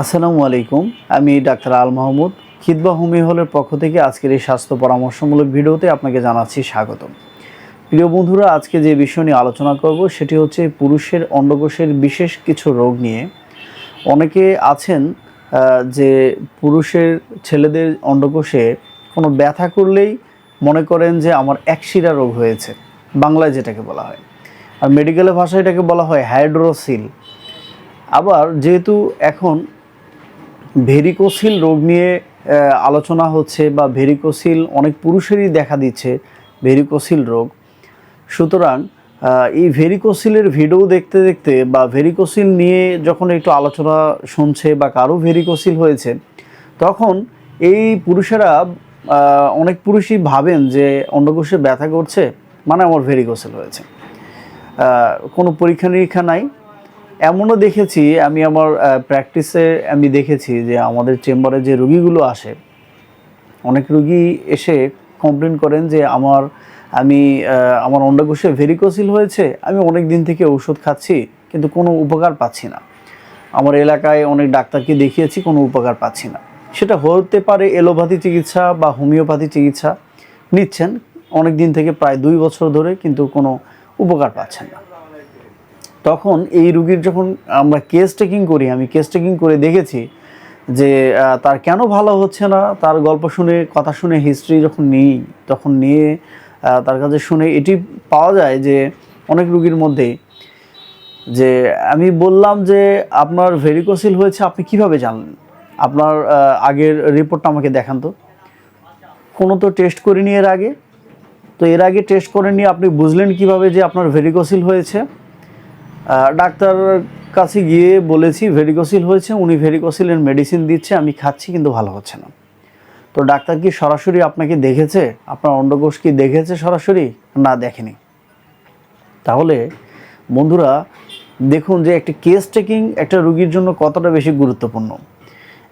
আসসালামু আলাইকুম, আমি ডাক্তার আল মাহমুদ খিদবা হোমি হলের পক্ষ থেকে আজকের এই স্বাস্থ্য পরামর্শমূলক ভিডিওতে আপনাকে জানাচ্ছি স্বাগতম। প্রিয় বন্ধুরা, আজকে যে বিষয় নিয়ে আলোচনা করব সেটি হচ্ছে পুরুষের অন্ডকোষের বিশেষ কিছু রোগ নিয়ে। অনেকে আছেন যে পুরুষের ছেলেদের অন্ডকোষে কোনো ব্যথা করলেই মনে করেন যে আমার একশিরা রোগ হয়েছে, বাংলায় যেটাকে বলা হয়। আর মেডিকেলের ভাষায় এটাকে বলা হয় হাইড্রোসিল আবার যেহেতু এখন ভেরিকোসিল রোগ নিয়ে আলোচনা হচ্ছে বা ভেরিকোসিল অনেক পুরুষেরই দেখা দিচ্ছে, ভেরিকোসিল রোগ। সুতরাং এই ভেরিকোসিলের ভিডিও দেখতে দেখতে বা ভেরিকোসিল নিয়ে যখন একটু আলোচনা শুনছে বা কারও ভেরিকোসিল হয়েছে, তখন এই পুরুষেরা অনেক পুরুষই ভাবেন যে অন্ডকোষে ব্যথা করছে মানে আমার ভেরিকোসিল হয়েছে। কোনো পরীক্ষা নিরীক্ষা নাই। এমনও দেখেছি, আমি আমার প্র্যাকটিসে আমি দেখেছি যে আমাদের চেম্বারে যে রুগীগুলো আসে, অনেক রুগী এসে কমপ্লেন করেন যে আমার, আমি আমার অন্ডকোষে ভেরিকোসিল হয়েছে, আমি অনেক দিন থেকে ওষুধ খাচ্ছি, কিন্তু কোনো উপকার পাচ্ছি না। আমার এলাকায় অনেক ডাক্তারকে দেখিয়েছি, কোনো উপকার পাচ্ছি না। সেটা হতে পারে এলোপ্যাথি চিকিৎসা বা হোমিওপ্যাথি চিকিৎসা নিচ্ছেন, অনেক দিন থেকে প্রায় দুই বছর ধরে কিন্তু কোনো উপকার পাচ্ছেন না। তখন এই রুগীর যখন আমরা কেস টেকিং করি, আমি কেস টেকিং করে দেখেছি যে তার কেন ভালো হচ্ছে না? তার গল্প শুনে, কথা শুনে হিস্ট্রি যখন নিই, তখন নিয়ে তার কাছে শুনে এটি পাওয়া যায় যে, অনেক রুগীর মধ্যে যে, আমি বললাম যে, আপনার ভেরিকোসিল হয়েছে, আপনি কীভাবে জানলেন? আপনার আগের রিপোর্টটা আমাকে দেখান তো। কোনো তো টেস্ট করিনি এর আগে। তো এর আগে টেস্ট করেননি আপনি বুঝলেন কীভাবে যে আপনার ভেরিকোসিল হয়েছে? ডাক্তার কাছে গিয়ে বলেছি ভেরিকোসিল হয়েছে, উনি ভেরিকোসিলের মেডিসিন দিচ্ছে, আমি খাচ্ছি, কিন্তু ভালো হচ্ছে না। তো ডাক্তার কি সরাসরি আপনাকে দেখেছে? আপনার অন্ডকোষ কি দেখেছে সরাসরি? না, দেখেনি। তাহলে বন্ধুরা, দেখুন যে একটা কেস টেকিং একটা রুগীর জন্য কতটা বেশি গুরুত্বপূর্ণ।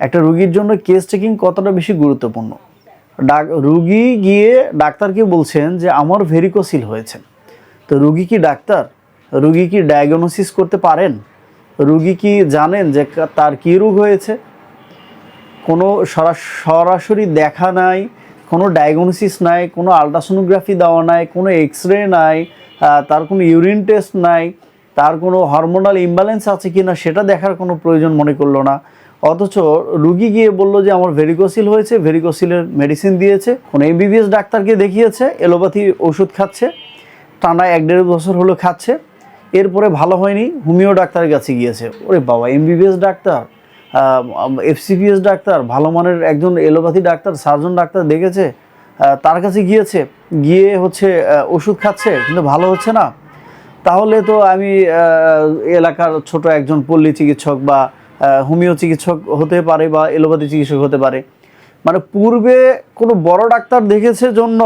একটা রুগীর জন্য কেস টেকিং কতটা বেশি গুরুত্বপূর্ণ? ডাক, রুগী গিয়ে ডাক্তারকে বলছেন যে, আমার ভেরিকোসিল হয়েছে। তো রুগী কি ডাক্তার? রুগী কি ডায়াগনোসিস করতে পারেন? রুগী কি জানেন যে তার কী রোগ হয়েছে? কোনো সরা- সরাসরি দেখা নাই, কোনো ডায়াগনোসিস নাই, কোনো আলট্রাসোনোগ্রাফি দেওয়া নাই, কোনো এক্স রে নাই তার কোনো ইউরিন টেস্ট নাই, তার কোনো হরমোনাল ইমব্যালেন্স আছে কি না সেটা দেখার কোনো প্রয়োজন মনে করল না। অথচ রুগী গিয়ে বলল যে আমার ভেরিকোসিল হয়েছে ভেরিকোসিলের মেডিসিন দিয়েছে, কোনো এমবিবিএস ডাক্তারকে দেখিয়েছে, এলোপ্যাথি ওষুধ খাচ্ছে, টানা এক দেড় বছর হলো খাচ্ছে এরপরে ভালো হয়নি, হোমিও ডাক্তারের কাছে গিয়েছে। ওরে বাবা এমবিবিএস ডাক্তার এফসিপিএস ডাক্তার, ভালো মানের একজন এলোপ্যাথি ডাক্তার, সার্জন ডাক্তার দেখেছে তার কাছে গিয়েছে, গিয়ে হচ্ছে ওষুধ খাচ্ছে, কিন্তু ভালো হচ্ছে না। তাহলে তো আমি এলাকার ছোট একজন পল্লী চিকিৎসক বা হোমিও চিকিৎসক হতে পারে বা এলোপ্যাথি চিকিৎসক হতে পারে। মানে পূর্বে কোনো বড় ডাক্তার দেখেছে জন্য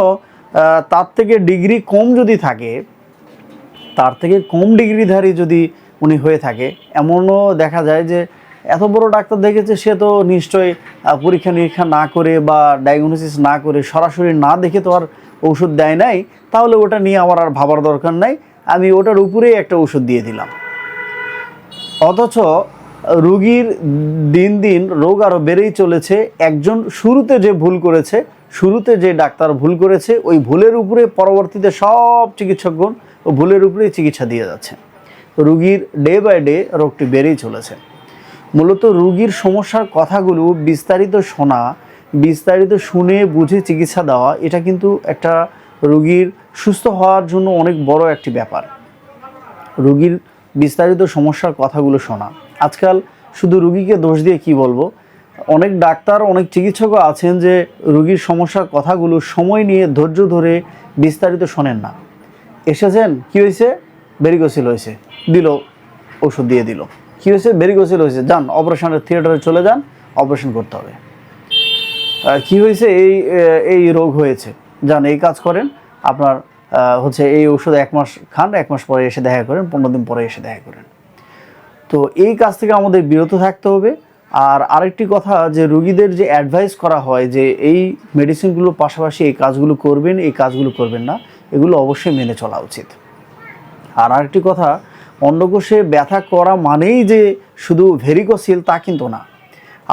তার থেকে ডিগ্রি কম যদি থাকে তার থেকে কম ডিগ্রিধারী যদি উনি হয়ে থাকে, এমনও দেখা যায় যে এত বড় ডাক্তার দেখেছে সে তো নিশ্চয়ই পরীক্ষা নিরীক্ষা না করে বা ডায়াগনোসিস না করে সরাসরি না দেখে তো আর ওষুধ দেয় নাই, তাহলে ওটা নিয়ে আমার আর ভাবার দরকার নাই, আমি ওটার উপরেই একটা ওষুধ দিয়ে দিলাম। অথচ রুগীর দিন দিন রোগ আরও বেড়েই চলেছে, একজন শুরুতে যে ভুল করেছে, শুরুতে যে ডাক্তার ভুল করেছে, ওই ভুলের উপরে পরবর্তীতে সব চিকিৎসকগণ ও ভুলের উপরেই চিকিৎসা দিয়ে যাচ্ছে। রুগীর ডে বাই ডে রোগটি বেড়েই চলেছে। মূলত রুগীর সমস্যার কথাগুলো বিস্তারিত শোনা, বিস্তারিত শুনে বুঝে চিকিৎসা দেওয়া, এটা কিন্তু একটা রুগীর সুস্থ হওয়ার জন্য অনেক বড় একটি ব্যাপার। রুগীর বিস্তারিত সমস্যার কথাগুলো শোনা। আজকাল শুধু রুগীকে দোষ দিয়ে কি বলব? অনেক ডাক্তার, অনেক চিকিৎসকও আছেন যে রুগীর সমস্যার কথাগুলো সময় নিয়ে ধৈর্য ধরে বিস্তারিত শোনেন না। এসেছেন, কি হয়েছে? বেরিগোসিল হয়েছে। দিল, ওষুধ দিয়ে দিল। কি হয়েছে? বেরিগোসিল হয়েছে। যান, অপারেশনের থিয়েটারে চলে যান, অপারেশন করতে হবে। কি হয়েছে? এই এই রোগ হয়েছে। যান, এই কাজ করেন। আপনার হচ্ছে এই ওষুধ এক মাস খান, এক মাস পরে এসে দেখা করেন, পনেরো দিন পরে এসে দেখা করেন। তো এই কাজ থেকে আমাদের বিরত থাকতে হবে। আর আরেকটি কথা, যে রুগীদের যে অ্যাডভাইস করা হয়, যে এই মেডিসিনগুলোর পাশাপাশি এই কাজগুলো করবেন, এই কাজগুলো করবেন না এগুলো অবশ্যই মেনে চলা উচিত। আর আরেকটি কথা, অন্ডকোষে ব্যথা করা মানেই যে শুধু ভেরিকোসিল তা কিন্তু না।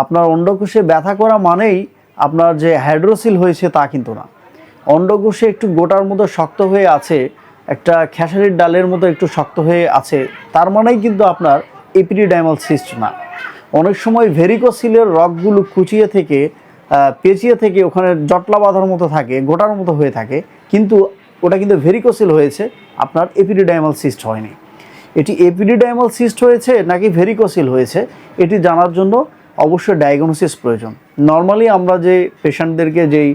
আপনার অন্ডকোষে ব্যথা করা মানেই আপনার যে হাইড্রোসিল হয়েছে তা কিন্তু না। অন্ডকোষে একটু গোটার মতো শক্ত হয়ে আছে, একটা খেসারির ডালের মতো একটু শক্ত হয়ে আছে, তার মানেই কিন্তু আপনার এপিডিডাইমাল সিস্ট না। অনেক সময় ভেরিকোসিলের রগগুলো কুচিয়ে থেকে পেঁচিয়ে থেকে ওখানে জটলা বাঁধার মতো থাকে, গোটার মতো হয়ে থাকে, কিন্তু ওটা কিন্তু ভেরিকোসিল হয়েছে, আপনার এপিডিডাইমাল সিস্ট হয়নি। এটি এপিডিডাইমাল সিস্ট হয়েছে নাকি ভেরিকোসিল হয়েছে, এটি জানার জন্য অবশ্যই ডায়াগনোসিস প্রয়োজন। নর্মালি আমরা যে পেশেন্টদেরকে যেই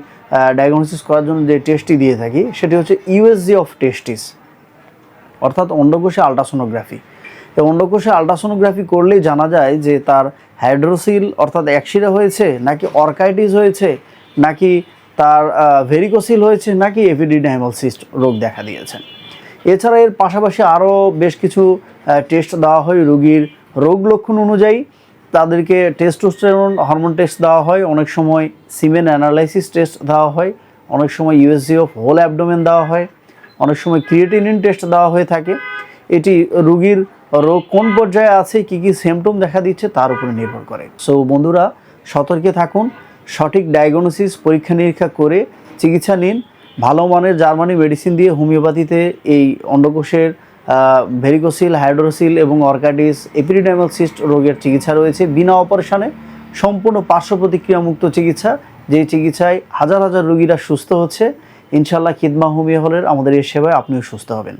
ডায়াগনোসিস করার জন্য যে টেস্টটি দিয়ে থাকি, সেটি হচ্ছে ইউএসজি অফ টেস্টিস অর্থাৎ অন্ডকোষে আলট্রাসোনোগ্রাফি এই অন্ডকোষে আলট্রাসোনোগ্রাফি করলেই জানা যায় যে তার হাইড্রোসিল অর্থাৎ অ্যাক্সিডা হয়েছে, নাকি অর্কাইটিস হয়েছে, নাকি তার ভেরিকোসিল হয়েছে নাকি এপিডিডাইমাল সিস্ট রোগ দেখা দিয়েছে। এছাড়া এর পাশাপাশি আরও বেশ কিছু টেস্ট দেওয়া হয় রোগীর রোগ লক্ষণ অনুযায়ী। তাদেরকে টেস্টোস্টেরন হরমোন টেস্ট দেওয়া হয়, অনেক সময় সিমেন অ্যানালাইসিস টেস্ট দেওয়া হয়, অনেক সময় ইউএসজি অফ হোল অ্যাবডোমেন দেওয়া হয়, অনেক সময় ক্রিয়েটিনিন টেস্ট দেওয়া হয়ে থাকে। এটি রোগীর রোগ কোন পর্যায়ে আছে, কি কি সিমটম দেখা দিচ্ছে, তার উপরে নির্ভর করে। সো বন্ধুরা, সতর্কে থাকুন সঠিক ডায়াগনোসিস পরীক্ষা নিরীক্ষা করে চিকিৎসা নিন। ভালো মানের জার্মানি মেডিসিন দিয়ে হোমিওপ্যাথিতে এই অন্ডকোষের ভেরিকোসিল হাইড্রোসিল এবং অর্কাডিস এপিডিডাইমাল সিস্ট রোগের চিকিৎসা রয়েছে। বিনা অপারেশনে সম্পূর্ণ পার্শ্ব প্রতিক্রিয়ামুক্ত চিকিৎসা যেই চিকিৎসায় হাজার হাজার রোগীরা সুস্থ হচ্ছে। ইনশাল্লাহ খিদমা হোমিও হলের আমাদের এই সেবায় আপনিও সুস্থ হবেন।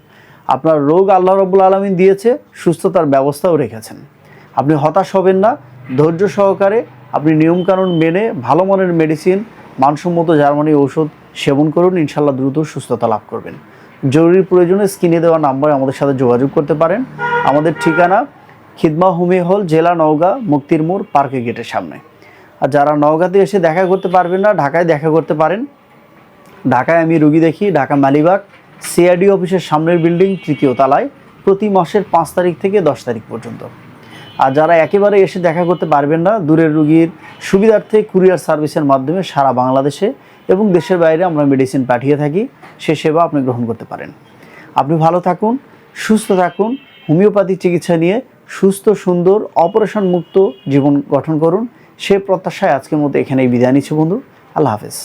আপনার রোগ আল্লাহ রব্বুল আলমিন দিয়েছে, সুস্থতার ব্যবস্থাও রেখেছেন। আপনি হতাশ হবেন না, ধৈর্য সহকারে আপনি নিয়মকানুন মেনে ভালো মানের মেডিসিন মানসম্মত জার্মানি ঔষধ সেবন করুন ইনশাল্লাহ দ্রুত সুস্থতা লাভ করবেন। জরুরি প্রয়োজনে স্ক্রিনে দেওয়া নাম্বারে আমাদের সাথে যোগাযোগ করতে পারেন। আমাদের ঠিকানা খিদমা হোমিও হল, জেলা নওগাঁ, মুক্তির মোড় পার্কে গেটের সামনে। আর যারা নওগাঁতে এসে দেখা করতে পারবেন না, ঢাকায় দেখা করতে পারেন। ঢাকায় আমি রুগী দেখি, ঢাকা মালিবাগ সিআইডি অফিসের সামনের বিল্ডিং, তৃতীয় তলায়, প্রতি মাসের পাঁচ তারিখ থেকে দশ তারিখ পর্যন্ত। আর যারা একেবারে এসে দেখা করতে পারবেন না, দূরের রুগীর সুবিধার্থে কুরিয়ার সার্ভিসের মাধ্যমে সারা বাংলাদেশে এবং দেশের বাইরে আমরা মেডিসিন পাঠিয়ে থাকি, সে সেবা আপনি গ্রহণ করতে পারেন। আপনি ভালো থাকুন, সুস্থ থাকুন, হোমিওপ্যাথি চিকিৎসা নিয়ে সুস্থ, সুন্দর অপারেশন মুক্ত জীবন গঠন করুন। সে প্রত্যাশায় আজকের মতো এখানেই বিদায় নিচ্ছি বন্ধু। আল্লাহ হাফেজ।